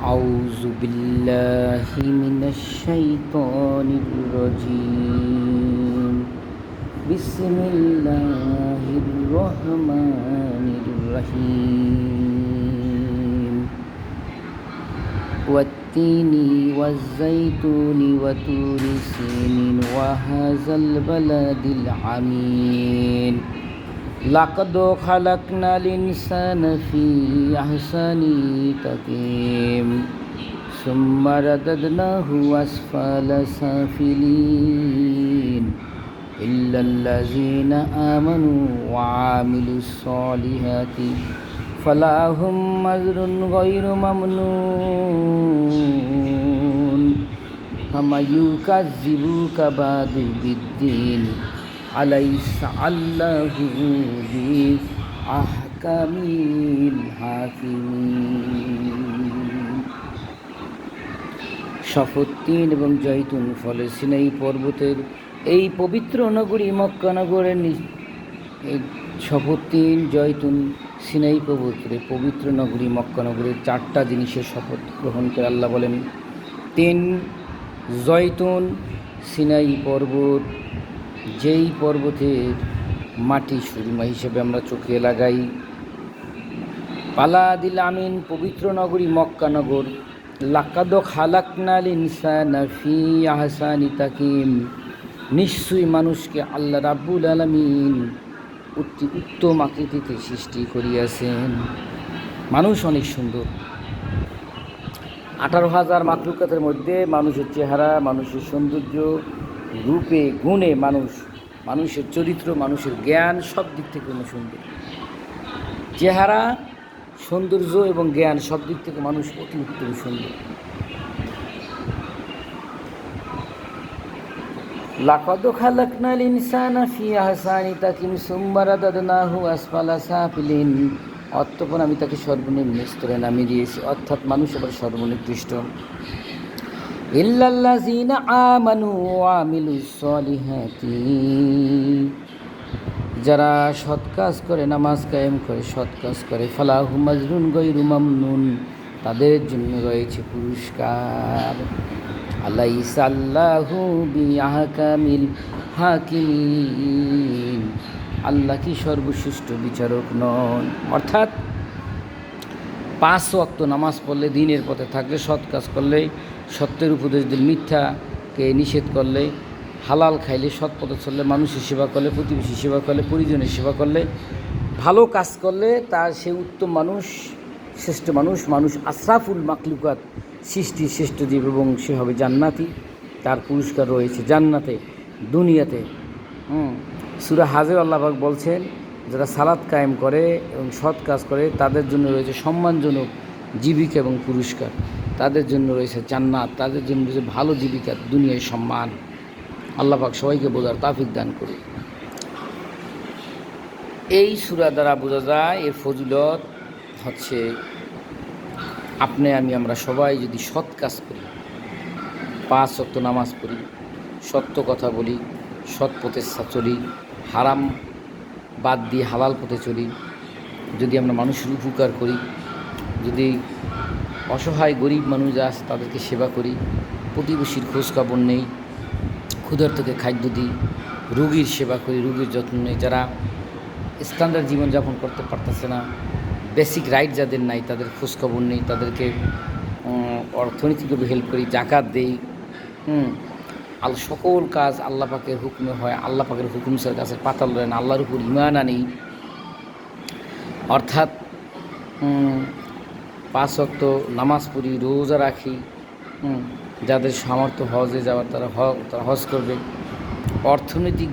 أعوذ بالله من الشيطان الرجيم. بسم الله الرحمن الرحيم. والتين والزيتون وطور سين وهذا البلد العمين লাকদ খালাকনাল ইনসানা ফি আহসানি তাকিম সুম্মা রাদাদনাহু আসফালা সাফিলিন ইল্লাল্লাযীনা আমানু ওয়া আমিলুস সালিহাতি ফালাহুম মাজরুন গায়রু মামনুন ফামায়ুকাযিবুকা বাদু বিদ্দীন আলাইসা আল্লাহু আহকামিল হাকিম শপথতিন এবং জয়তুন ফলে সিনাই পর্বতের এই পবিত্র নগরী মক্কানগরের নগরের জয়তুন, সিনাই পবিত্রে পবিত্র নগরী মক্কানগরের চারটা জিনিসের শপথ গ্রহণ করে আল্লাহ বলেন, তিন, জয়তুন, সিনাই পর্বত যেই পর্বতের মাটি সুরমা হিসেবে আমরা চোখে লাগাই পালাদিল আমিন পবিত্র নগরী মক্কা নগর লাকাদ খালাকনাল ইনসানা ফি আহসানি তাকিম, নিশ্চয়ই মানুষকে আল্লাহ রাব্বুল আলামিন অতি উত্তম আকৃতিতে সৃষ্টি করিয়াছেন। মানুষ অনেক সুন্দর। আঠারো হাজার মাতৃকাতের মধ্যে মানুষের চেহারা, মানুষের সৌন্দর্য রূপে, গুণে মানুষ, মানুষের চরিত্র, মানুষের জ্ঞান সব দিক থেকে উনি সুন্দর। চেহারা, সৌন্দর্য এবং জ্ঞান সব দিক থেকে মানুষ অতি উত্তম সুন্দর। লাকদ খালাকনাল ইনসানা ফি আহসানি তাকিম সুম্মা রাদাদনাহু আসফালা সাফিলিন। অতঃপর আমি তাকে সর্বনিম্ন স্তরে নামিয়ে দিয়েছি। অর্থাৎ মানুষ আবার সর্বনিকৃষ্ট ইল্লাল্লাযীনা আমানু ওয়া আমিলুস সলিহাতি। যারা সৎ কাজ করে, নামাজ কায়েম করে, সৎ কাজ করে, ফালাহু মাজরুন গৈরু মামনুন, তাদের জন্য রয়েছে পুরস্কার। আল্লাহু বিআহকামিল হাকিমিন। আল্লাহ কি সর্বশ্রেষ্ঠ বিচারক নন। অর্থাৎ পাঁচ ওয়াক্ত নামাজ পড়লে, দিনের পথে থাকলে, সৎ কাজ করলে সত্যের উপদেশ দিলে, মিথ্যাকে নিষেধ করলে, হালাল খাইলে সৎ পথে চললে, মানুষের সেবা করলে প্রতিবেশী সেবা করলে, পরিজনের সেবা করলে, ভালো কাজ করলে তার সে উত্তম মানুষ, শ্রেষ্ঠ মানুষ মানুষ আশরাফুল মাকলুকাত সৃষ্টি শ্রেষ্ঠ জীব এবং সে হবে জান্নাতি, তার পুরস্কার রয়েছে জান্নাতে, দুনিয়াতে। হুম, সুরা হাজর আল্লাহবাক বলছেন, যারা সালাদ কায়েম করে এবং সৎ কাজ করে, তাদের জন্য রয়েছে সম্মানজনক জীবিকা এবং পুরস্কার। তাদের জন্য রয়েছে জান্নাত, তাদের জন্য রয়েছে ভালো জীবিকা, দুনিয়ায় সম্মান। আল্লাপাক সবাইকে বোঝার তাফিক দান করুন। এই সুরা দ্বারা বোঝা যায়, এর ফজিলত হচ্ছে আপনি, আমি, আমরা সবাই যদি সৎ কাজ করি, পাঁচ সত্য নামাজ পড়ি, সত্য কথা বলি, সৎ পথে চলি, হারাম বাদ দিয়ে হালাল পথে চলি, যদি আমরা মানুষের উপকার করি, যদি অসহায় গরিব মানুষ আছে তাদেরকে সেবা করি। প্রতিবেশীর খোঁজখবর নেই। ক্ষুধার্তকে খাদ্য দিই। রুগীর সেবা করি, রুগীর যত্ন নেই। যারা স্ট্যান্ডার্ড জীবনযাপন করতে পারতেছে না বেসিক রাইট যাদের নাই, তাদের খোঁজখবর নেই। তাদেরকে অর্থনৈতিকভাবে হেল্প করি, জাকাত দেই। হুম আল সকল কাজ আল্লাহ পাকের হুকুমে হয়। আল্লাহ পাকের হুকুম স্যার কাছে পাতাল দেন আল্লাহর উপর ইমান আনি অর্থাৎ পাঁচ অক্ত নামাজ পড়ি, রোজা রাখি। যাদের সামর্থ্য হজে যাওয়ার তারা তারা হজ করবে। অর্থনৈতিক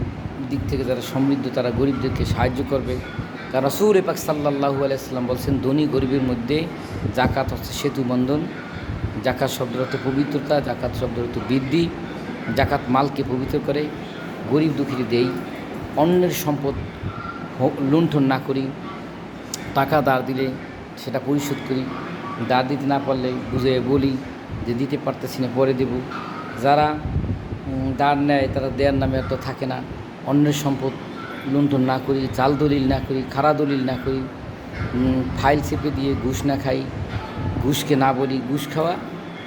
দিক থেকে যারা সমৃদ্ধ, তারা গরিবদেরকে সাহায্য করবে। কারণ রসুল পাক সাল্লাহু আলাইসাল্লাম বলছেন, ধনী গরিবের মধ্যে জাকাত হচ্ছে সেতু বন্ধন। জাকাত শব্দের অর্থ পবিত্রতা জাকাত শব্দের অর্থ বৃদ্ধি। জাকাত মালকে পবিত্র করে, গরিব দুঃখীকে দেই। অন্যের সম্পদ লুণ্ঠন না করি। টাকা দাঁড় দিলে সেটা পরিশোধ করি। দাঁড় দিতে না পারলে বুঝে বলি যে দিতে পারতেছি না, পরে দেব। যারা দাঁড় নেয় তারা দেয়ার নামে তো থাকে না। অন্যের সম্পদ লুণ্ঠন না করি চাল দলিল না করি, খাড়া দলিল না করি ফাইল চেপে দিয়ে ঘুষ না খাই, ঘুষকে না বলি, ঘুষ খাওয়া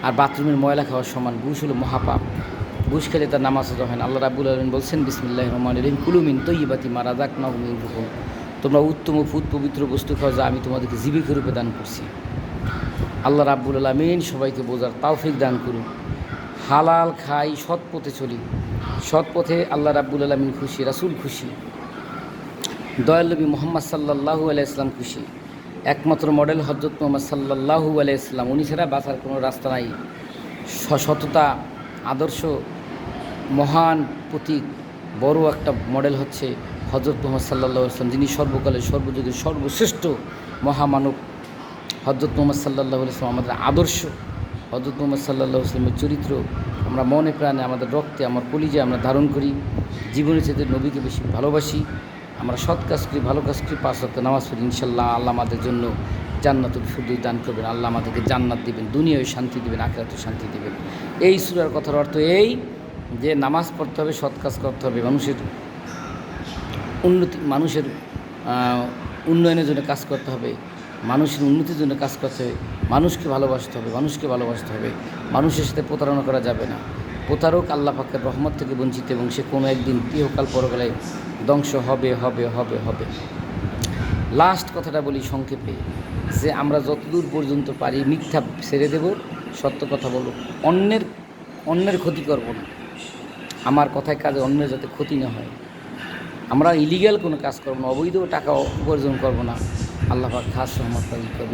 আর বাথরুমের ময়লা খাওয়ার সমান। ঘুষ হলো মহাপাপ। ঘুষ খেলে তার নামাজ হয় না। আল্লাহ রাবুল আলমিন বলছেন বিসমিল্লাহ রহমান রহিম। কুলুমিন তৈবাতি মা রাজাক নবমিন রূপম তোমরা উত্তম ফুত পবিত্র বস্তু খাওয়া যা আমি তোমাদেরকে জীবিকা রূপে দান করছি। আল্লাহ রাব্বুল আলমিন সবাইকে বোঝার তাওফিক দান করুন। হালাল খাই, সৎ পথে চলি। সৎ পথে আল্লাহ রাব্বুল আলমিন খুশি, রাসুল খুশি। দয়ালবী মোহাম্মদ সাল্লাহু আলাইসলাম খুশি। একমাত্র মডেল হজরত মোহাম্মদ সাল্লাহু আলাইসলাম উনি ছাড়া বাঁচার কোনো রাস্তা নাই। সততা আদর্শ, মহান প্রতীক, বড় একটা মডেল হচ্ছে হজরত মোহাম্মদ সাল্লাহ আসলাম যিনি সর্বকালের সর্বযুগের সর্বশ্রেষ্ঠ মহামানব। হজরত মোহাম্মদ সাল্লাহ আসলাম আমাদের আদর্শ হজরত মোহাম্মদ সাল্লাহ আসলামের চরিত্র, আমরা মনে প্রাণে আমাদের রক্তে, আমার কলিজে আমরা ধারণ করি। জীবনে চেয়ে নবীকে বেশি ভালোবাসি, আমরা সৎ কাজ করি, ভালো কাজ করি, পাঁচ রক্ত নামাজ পড়ি ইনশাল্লাহ আল্লাহ আমাদের জন্য জান্নাতুল ফুদুই দান করবেন, আল্লাহ আমাদেরকে জান্নাত দিবেন, দুনিয়ায় শান্তি দিবেন আখেরাতে শান্তি দিবেন। এই সুরার কথার অর্থ এই যে নামাজ পড়তে হবে, সৎ কাজ করতে হবে, মানুষের উন্নতি, মানুষের উন্নয়নের জন্য কাজ করতে হবে। মানুষের উন্নতির জন্য কাজ হবে মানুষকে ভালোবাসতে হবে, মানুষকে ভালোবাসতে হবে। মানুষের সাথে প্রতারণা করা যাবে না। প্রতারক আল্লাহ পাকের রহমত থেকে বঞ্চিত এবং সে কোনো একদিন ইহকাল পরকালে ধ্বংস হবে হবে হবে হবে। লাস্ট কথাটা বলি সংক্ষেপে, যে আমরা যতদূর পর্যন্ত পারি মিথ্যা ছেড়ে দেব, সত্য কথা বলব। অন্যের অন্যের ক্ষতি করব না। আমার কথায় কাজে অন্যের যাতে ক্ষতি না হয়। আমরা ইলিগাল কোনো কাজ করব না, অবৈধ টাকা উপার্জন করব না। আল্লাহ খাস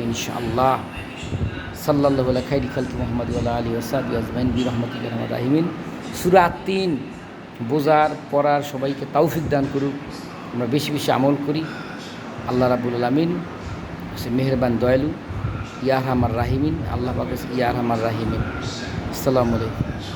ইনশাআল্লাহ। সাল্লাহ খাইরি খালকি মোহাম্মদ আলী ওসাদি আজমাইন বি রহমতুল রহমদ রাহিমিন। সুরা তিন, বোঝার, পড়ার সবাইকে তৌফিক দান করুক। আমরা বেশি বেশি আমল করি। আল্লাহ রাবুল আলমিন সে মেহরবান, দয়ালু। ইয়ার হামার রাহিমিন, আল্লাহ পাক ইয়ার হামার রাহিমিন। আসসালামু আলাইকুম।